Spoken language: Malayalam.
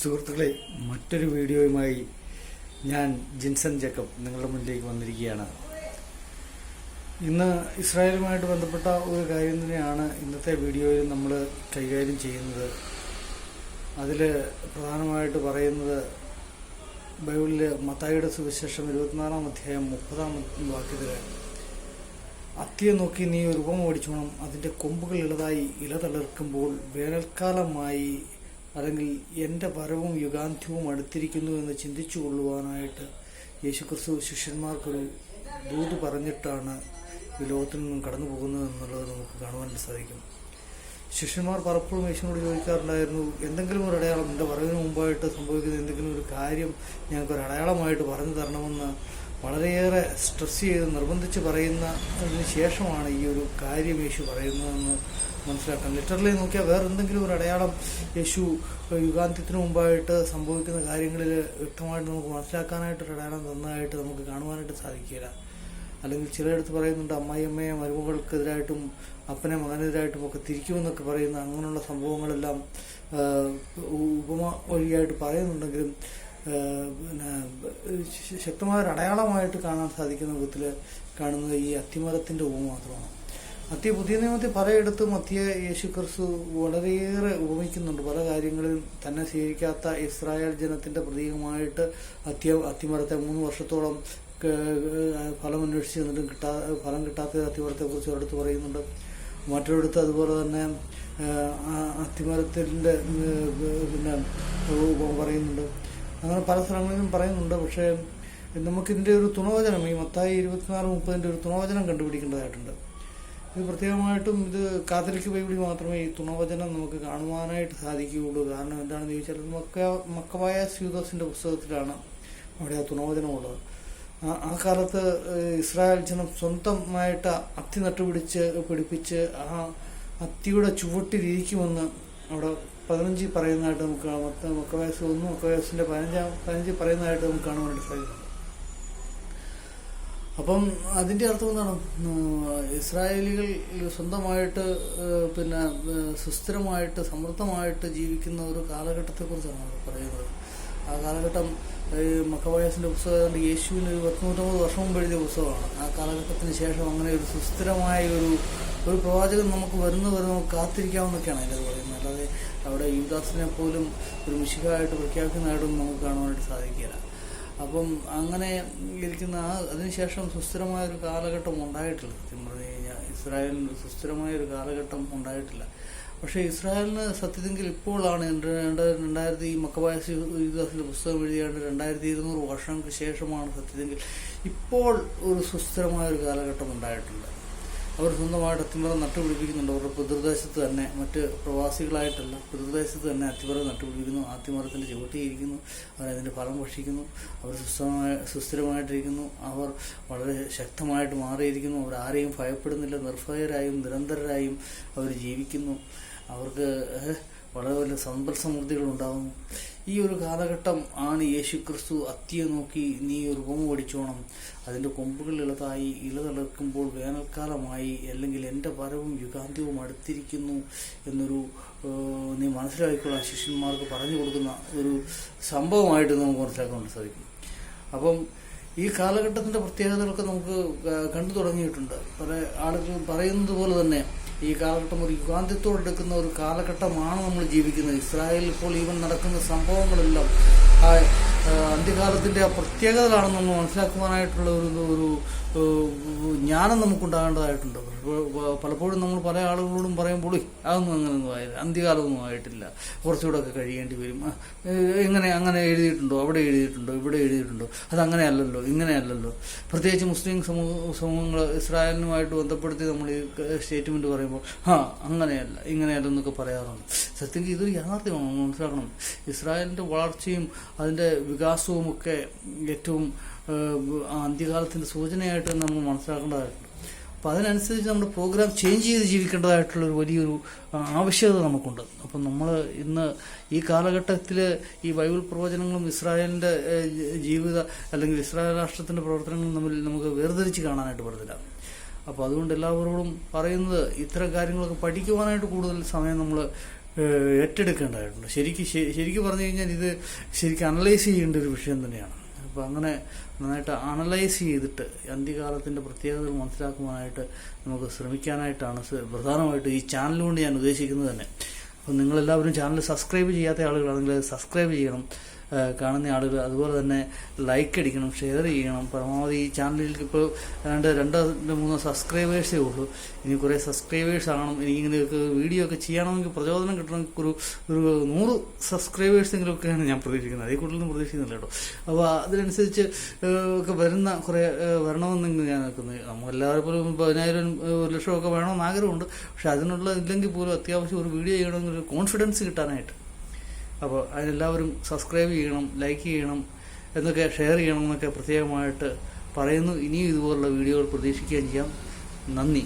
സുഹൃത്തുക്കളെ മറ്റൊരു വീഡിയോയുമായി ഞാൻ ജിൻസൺ ജേക്കബ് നിങ്ങളുടെ മുന്നിലേക്ക് വന്നിരിക്കുകയാണ്. ഇന്ന് ഇസ്രായേലുമായിട്ട് ബന്ധപ്പെട്ട ഒരു കാര്യം തന്നെയാണ് ഇന്നത്തെ വീഡിയോയിൽ നമ്മൾ കൈകാര്യം ചെയ്യുന്നത്. അതിൽ പ്രധാനമായിട്ട് പറയുന്നത് ബൈബിളിൽ മത്തായിയുടെ സുവിശേഷം ഇരുപത്തിനാലാം അധ്യായം മുപ്പതാം വാക്യത്തിൽ അത്തിയെ നോക്കി നീ ഒരു ഉപമ ഓടിച്ചോണം അതിന്റെ കൊമ്പുകൾ ഇളതായി ഇല തളിർക്കുമ്പോൾ വേനൽക്കാലമായി അല്ലെങ്കിൽ എന്റെ വരവും യുഗാന്ത്യവും അടുത്തിരിക്കുന്നു എന്ന് ചിന്തിച്ചു കൊള്ളുവാനായിട്ട് യേശുക്രിസ്തു ശിഷ്യന്മാർക്കൊരു ദൂത് പറഞ്ഞിട്ടാണ് ഈ ലോകത്തിൽ നിന്നും കടന്നു പോകുന്നത് എന്നുള്ളത് നമുക്ക് കാണുവാൻ സാധിക്കും. ശിഷ്യന്മാർ പലപ്പോഴും യേശുവിനോട് ചോദിക്കാറുണ്ടായിരുന്നു എന്തെങ്കിലും ഒരു അടയാളം എന്റെ വരവിന് മുമ്പായിട്ട് സംഭവിക്കുന്ന എന്തെങ്കിലും ഒരു കാര്യം ഞങ്ങൾക്കൊരു അടയാളമായിട്ട് പറഞ്ഞു തരണമെന്ന്. വളരെയേറെ സ്ട്രെസ് ചെയ്ത് നിർബന്ധിച്ച് പറയുന്നതിന് ശേഷമാണ് ഈ ഒരു കാര്യം യേശു പറയുന്നതെന്ന് മനസ്സിലാക്കാൻ. ലിറ്ററലി നോക്കിയാൽ വേറെ എന്തെങ്കിലും ഒരു അടയാളം യേശു യുഗാന്ത്യത്തിന് മുമ്പായിട്ട് സംഭവിക്കുന്ന കാര്യങ്ങളിൽ വ്യക്തമായിട്ട് നമുക്ക് മനസ്സിലാക്കാനായിട്ടൊരു അടയാളം തന്നതായിട്ട് നമുക്ക് കാണുവാനായിട്ട് സാധിക്കില്ല അല്ലെങ്കിൽ ചിലയിടത്ത് പറയുന്നുണ്ട് അമ്മായിയമ്മയെ മരുമകൾക്കെതിരായിട്ടും അപ്പനെ മകനെതിരായിട്ടും ഒക്കെ തിരിക്കുമെന്നൊക്കെ പറയുന്ന അങ്ങനെയുള്ള സംഭവങ്ങളെല്ലാം ഉപമ വഴിയായിട്ട് പറയുന്നുണ്ടെങ്കിലും പിന്നെ ശക്തമായ അടയാളമായിട്ട് കാണാൻ സാധിക്കുന്ന വിധത്തിൽ കാണുന്നത് ഈ അത്തിമരത്തിന്റെ ഉപ മാത്രമാണ്. അത്തി പുതിയ നിയമത്തിൽ പലയിടത്തും മധ്യ യേശു ക്രിസ്തു വളരെയേറെ ഉപമിക്കുന്നുണ്ട്. പല കാര്യങ്ങളിലും തന്നെ സ്വീകരിക്കാത്ത ഇസ്രായേൽ ജനത്തിന്റെ പ്രതീകമായിട്ട് അത്യ അത്തിമരത്തെ മൂന്ന് വർഷത്തോളം ഫലം അന്വേഷിച്ച് എന്നിട്ടും കിട്ടാ ഫലം കിട്ടാത്ത അത്തിമരത്തെ കുറിച്ച് ഒരിടത്ത് പറയുന്നുണ്ട്. മറ്റൊരിടത്ത് അതുപോലെ തന്നെ അത്തിമരത്തിന്റെ പിന്നെ പറയുന്നുണ്ട്. അങ്ങനെ പല സ്ഥലങ്ങളിലും പറയുന്നുണ്ട്. പക്ഷേ നമുക്കിതിന്റെ ഒരു തുണവചനം ഈ മത്തായി ഇരുപത്തിനാല് മുപ്പതിന്റെ ഒരു തുണവചനം കണ്ടുപിടിക്കേണ്ടതായിട്ടുണ്ട്. ഇത് പ്രത്യേകമായിട്ടും ഇത് കാത്തലിക് ബൈബിളിൽ മാത്രമേ ഈ തുണവചനം നമുക്ക് കാണുവാനായിട്ട് സാധിക്കുകയുള്ളൂ. കാരണം എന്താണെന്ന് ചോദിച്ചാൽ മക്ക മക്കവായ സ്യൂദോസിന്റെ പുസ്തകത്തിലാണ് അവിടെ ആ തുണവചനമുള്ളത്. ആ കാലത്ത് ഇസ്രായേൽ ജനം സ്വന്തമായിട്ട് അത്തി നട്ടുപിടിച്ച് പിടിപ്പിച്ച് ആ അത്തിയുടെ ചുവട്ടിലിരിക്കുമെന്ന് അവിടെ പതിനഞ്ചിൽ പറയുന്നതായിട്ട് നമുക്ക് മൊത്തം മക്കവയസ് ഒന്ന് മക്കവയസിന്റെ പതിനഞ്ചാം പതിനഞ്ചിൽ പറയുന്നതായിട്ട് നമുക്ക് കാണുവാനായിട്ട് സാധിക്കും. അപ്പം അതിന്റെ അർത്ഥം എന്താണ്? ഇസ്രായേലികൾ സ്വന്തമായിട്ട് പിന്നെ സുസ്ഥിരമായിട്ട് സമൃദ്ധമായിട്ട് ജീവിക്കുന്ന ഒരു കാലഘട്ടത്തെക്കുറിച്ചാണ് പറയുന്നത്. ആ കാലഘട്ടം ഈ മക്കവായസിന്റെ പുസ്തകം യേശുവിന് ഒരു പത്തുനൂറ്റമ്പത് വർഷം മുമ്പ് എഴുതിയ പുസ്തകമാണ്. ആ കാലഘട്ടത്തിന് ശേഷം അങ്ങനെ ഒരു സുസ്ഥിരമായ ഒരു ഒരു പ്രവാചകൻ നമുക്ക് വരുന്ന വരെ നമുക്ക് കാത്തിരിക്കാവുന്നൊക്കെയാണ് അതിന്റെ പറയുന്നത് അല്ലാതെ അവിടെ യുവദാസിനെ പോലും ഒരു മിശികായിട്ട് പ്രഖ്യാപിക്കുന്നതായിട്ടൊന്നും നമുക്ക് കാണുവാനായിട്ട് സാധിക്കില്ല അപ്പം അങ്ങനെ ഇരിക്കുന്ന ആ അതിനുശേഷം സുസ്ഥിരമായ ഒരു കാലഘട്ടം ഉണ്ടായിട്ടില്ല. സത്യം പറഞ്ഞു കഴിഞ്ഞാൽ ഇസ്രായേലിന് സുസ്ഥിരമായ ഒരു കാലഘട്ടം ഉണ്ടായിട്ടില്ല. പക്ഷേ ഇസ്രായേലിന് സത്യത്തെങ്കിൽ ഇപ്പോഴാണ് രണ്ട് രണ്ട് രണ്ടായിരത്തി ഈ മക്കബായസ് യുദ്ധത്തിന്റെ പുസ്തകം എഴുതിയാണ്ട് രണ്ടായിരത്തി ഇരുന്നൂറ് വർഷങ്ങൾക്ക് ശേഷമാണ് സത്യത്തെങ്കിൽ ഇപ്പോൾ ഒരു സുസ്ഥിരമായ ഒരു കാലഘട്ടം ഉണ്ടായിട്ടുണ്ട്. അവർ സ്വന്തമായിട്ട് അത്തിമറം നട്ടുപിടിപ്പിക്കുന്നുണ്ട്. അവരുടെ പിതൃദേശത്ത് തന്നെ മറ്റ് പ്രവാസികളായിട്ടല്ല പിതൃദേശത്ത് തന്നെ അത്തിമറം നട്ടുപിടിപ്പിക്കുന്നു. ആത്തിമരത്തിന്റെ ചുവട്ടിയിരിക്കുന്നു അവരതിന്റെ ഫലം ഭക്ഷിക്കുന്നു. അവർ സുസ്ഥമായ സുസ്ഥിരമായിട്ടിരിക്കുന്നു. അവർ വളരെ ശക്തമായിട്ട് മാറിയിരിക്കുന്നു. അവർ ആരെയും ഭയപ്പെടുന്നില്ല. നിർഭയരായും നിരന്തരരായും അവർ ജീവിക്കുന്നു. അവർക്ക് വളരെ വലിയ സമ്പൽ സമൃദ്ധികൾ ഉണ്ടാകുന്നു ഈ ഒരു കാലഘട്ടം ആണ് യേശു ക്രിസ്തു അത്തിയെ നോക്കി നീ ഒരു കൊമ്പ് പഠിച്ചോണം അതിന്റെ കൊമ്പുകൾ ഇളതായി ഇല തളിർക്കുമ്പോൾ വേനൽക്കാലമായി അല്ലെങ്കിൽ എന്റെ വരവും യുഗാന്ത്യവും അടുത്തിരിക്കുന്നു എന്നൊരു നീ മനസ്സിലാക്കിക്കൊള്ളാൻ ശിഷ്യന്മാർക്ക് പറഞ്ഞു കൊടുക്കുന്ന ഒരു സംഭവമായിട്ട് നമുക്ക് മനസ്സിലാക്കാൻ സാധിക്കും. അപ്പം ഈ കാലഘട്ടത്തിന്റെ പ്രത്യേകതകളൊക്കെ നമുക്ക് കണ്ടു തുടങ്ങിയിട്ടുണ്ട്. പല ആളുകൾ പറയുന്നത് പോലെ തന്നെ ഈ കാലഘട്ടം ഒരു യുഗാന്ത്യത്തോടെടുക്കുന്ന ഒരു കാലഘട്ടമാണ് നമ്മൾ ജീവിക്കുന്നത്. ഇസ്രായേലിൽ ഇപ്പോൾ ഈവൻ നടക്കുന്ന സംഭവങ്ങളെല്ലാം ആ ആ, അന്ത്യകാലത്തിന്റെ നമ്മൾ മനസ്സിലാക്കുവാനായിട്ടുള്ള ഒരു ഒരു ജ്ഞാനം നമുക്കുണ്ടാകേണ്ടതായിട്ടുണ്ട്. പലപ്പോഴും നമ്മൾ പല ആളുകളോടും പറയുമ്പോൾ "ഉയ്, അതൊന്നും അങ്ങനെയൊന്നും ആയില്ല അന്ത്യകാലമൊന്നും ആയിട്ടില്ല കുറച്ചുകൂടെ ഒക്കെ കഴിയേണ്ടി വരും. എങ്ങനെ അങ്ങനെ എഴുതിയിട്ടുണ്ടോ അവിടെ എഴുതിയിട്ടുണ്ടോ ഇവിടെ എഴുതിയിട്ടുണ്ടോ അത് അങ്ങനെയല്ലല്ലോ ഇങ്ങനെയല്ലല്ലോ. പ്രത്യേകിച്ച് മുസ്ലിം സമൂഹ സമൂഹങ്ങൾ ഇസ്രായേലിനുമായിട്ട് ബന്ധപ്പെടുത്തി നമ്മൾ ഈ സ്റ്റേറ്റ്മെന്റ് പറയുമ്പോൾ ആ അങ്ങനെയല്ല ഇങ്ങനെയല്ലെന്നൊക്കെ പറയാറുണ്ട്. സത്യത്തിൽ ഇതൊരു യാഥാർത്ഥ്യമാണ്? മനസ്സിലാക്കണം. ഇസ്രായേലിന്റെ വളർച്ചയും അതിന്റെ വികാസവും ഒക്കെ ഏറ്റവും അന്ത്യകാലത്തിന്റെ സൂചനയായിട്ട് നമ്മൾ മനസ്സിലാക്കേണ്ടതായിട്ടുണ്ട്. അപ്പോൾ അതിനനുസരിച്ച് നമ്മുടെ പ്രോഗ്രാം ചേഞ്ച് ചെയ്ത് ജീവിക്കേണ്ടതായിട്ടുള്ള ഒരു വലിയൊരു ആവശ്യകത നമുക്കുണ്ട്. അപ്പം നമ്മൾ ഇന്ന് ഈ കാലഘട്ടത്തിൽ ഈ ബൈബിൾ പ്രവചനങ്ങളും ഇസ്രായേലിന്റെ ജീവിത അല്ലെങ്കിൽ ഇസ്രായേൽ രാഷ്ട്രത്തിന്റെ പ്രവർത്തനങ്ങളും തമ്മിൽ നമുക്ക് വേർതിരിച്ച് കാണാനായിട്ട് പറ്റത്തില്ല. അപ്പോൾ അതുകൊണ്ട് എല്ലാവരോടും പറയുന്നത് ഇത്തരം കാര്യങ്ങളൊക്കെ പഠിക്കുവാനായിട്ട് കൂടുതൽ സമയം നമ്മൾ ഏറ്റെടുക്കേണ്ടതായിട്ടുണ്ട്. ശരിക്കും ശരിക്ക് പറഞ്ഞു കഴിഞ്ഞാൽ ഇത് ശരിക്കും അനലൈസ് ചെയ്യേണ്ട ഒരു വിഷയം തന്നെയാണ്. അപ്പോൾ അങ്ങനെ നന്നായിട്ട് അനലൈസ് ചെയ്തിട്ട് അന്ത്യകാലത്തിന്റെ പ്രത്യേകതകൾ മനസ്സിലാക്കുവാനായിട്ട് നമുക്ക് ശ്രമിക്കാനായിട്ടാണ് പ്രധാനമായിട്ടും ഈ ചാനലുകൊണ്ട് ഞാൻ ഉദ്ദേശിക്കുന്നത് തന്നെ. അപ്പം നിങ്ങളെല്ലാവരും ചാനൽ സബ്സ്ക്രൈബ് ചെയ്യാത്ത ആളുകളാണെങ്കിൽ സബ്സ്ക്രൈബ് ചെയ്യണം. കാണുന്ന ആളുകൾ അതുപോലെ തന്നെ ലൈക്ക് അടിക്കണം ഷെയർ ചെയ്യണം. പരമാവധി ഈ ചാനലിലേക്ക് ഇപ്പോൾ രണ്ട് രണ്ടോ മൂന്നോ സബ്സ്ക്രൈബേഴ്സേ ഉള്ളൂ. ഇനി കുറേ സബ്സ്ക്രൈബേഴ്സ് ആകണം. എനിക്കിങ്ങനെയൊക്കെ വീഡിയോ ഒക്കെ ചെയ്യണമെങ്കിൽ പ്രചോദനം കിട്ടണമെങ്കിൽ ഒരു ഒരു നൂറ് സബ്സ്ക്രൈബേഴ്സെങ്കിലും ഒക്കെയാണ് ഞാൻ പ്രതീക്ഷിക്കുന്നത്. അതേ കൂടുതലൊന്നും പ്രതീക്ഷിക്കുന്നില്ല കേട്ടോ. അപ്പോൾ അതിനനുസരിച്ച് ഒക്കെ വരുന്ന കുറേ വരണമെന്നെങ്കിൽ വരണമെന്ന് ഞാൻ നിൽക്കുന്നത് നമ്മളെല്ലാവരും പോലും പതിനായിരം ഒരു ലക്ഷം ഒക്കെ വേണമെന്ന് ആഗ്രഹമുണ്ട്. പക്ഷെ അതിനുള്ള ഇല്ലെങ്കിൽ പോലും അത്യാവശ്യം ഒരു വീഡിയോ ചെയ്യണമെങ്കിൽ ഒരു കോൺഫിഡൻസ് കിട്ടാനായിട്ട് അപ്പോൾ അതിനെല്ലാവരും സബ്സ്ക്രൈബ് ചെയ്യണം ലൈക്ക് ചെയ്യണം എന്നൊക്കെ ഷെയർ ചെയ്യണം എന്നൊക്കെ പ്രത്യേകമായിട്ട് പറയുന്നു. ഇനിയും ഇതുപോലുള്ള വീഡിയോകൾ പ്രതീക്ഷിക്കുകയും ചെയ്യാം. നന്ദി.